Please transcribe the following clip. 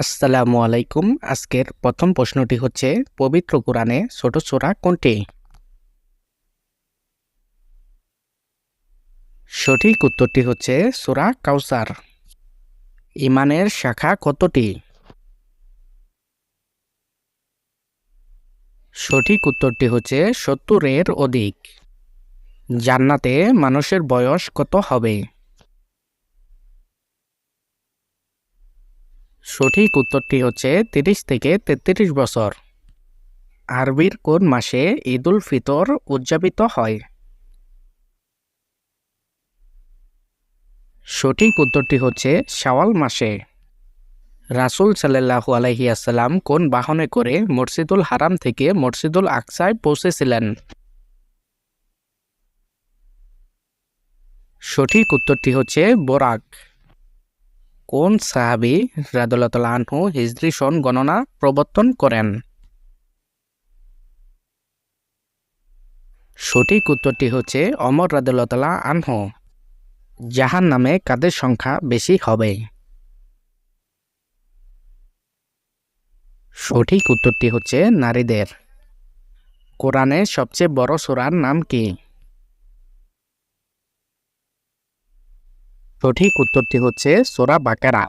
আসসালামু আলাইকুম। আজকের প্রথম প্রশ্নটি হচ্ছে, পবিত্র কোরআনে ছোট সূরা কোনটি? সঠিক উত্তরটি হচ্ছে সূরা কাউসার। ইমানের শাখা কতটি? সঠিক উত্তরটি হচ্ছে সত্তরের অধিক। জান্নাতে মানুষের বয়স কত হবে? সঠিক উত্তরটি হচ্ছে তিরিশ থেকে তেত্রিশ বছর। আরবির কোন মাসে ঈদুল ফিতর উদযাপিত হয়? সঠিক উত্তরটি হচ্ছে শাওয়াল মাসে। রাসূল সাল্লাল্লাহু আলাইহি আসাল্লাম কোন বাহনে করে মসজিদুল হারাম থেকে মসজিদুল আকসায় পৌঁছেছিলেন? সঠিক উত্তরটি হচ্ছে বোরাক। কোন সাহাবি রাদুল্লাহ আনহু হিজরি সন গণনা প্রবর্তন করেন? সঠিক উত্তরটি হচ্ছে অমর রাদুল্লাহ আনহু। জাহান নামে কাদের সংখ্যা বেশি হবে? সঠিক উত্তরটি হচ্ছে নারীদের। কোরআনের সবচেয়ে বড় সূরার নাম কি? সঠিক উত্তরটি হচ্ছে সোরা বাকারা।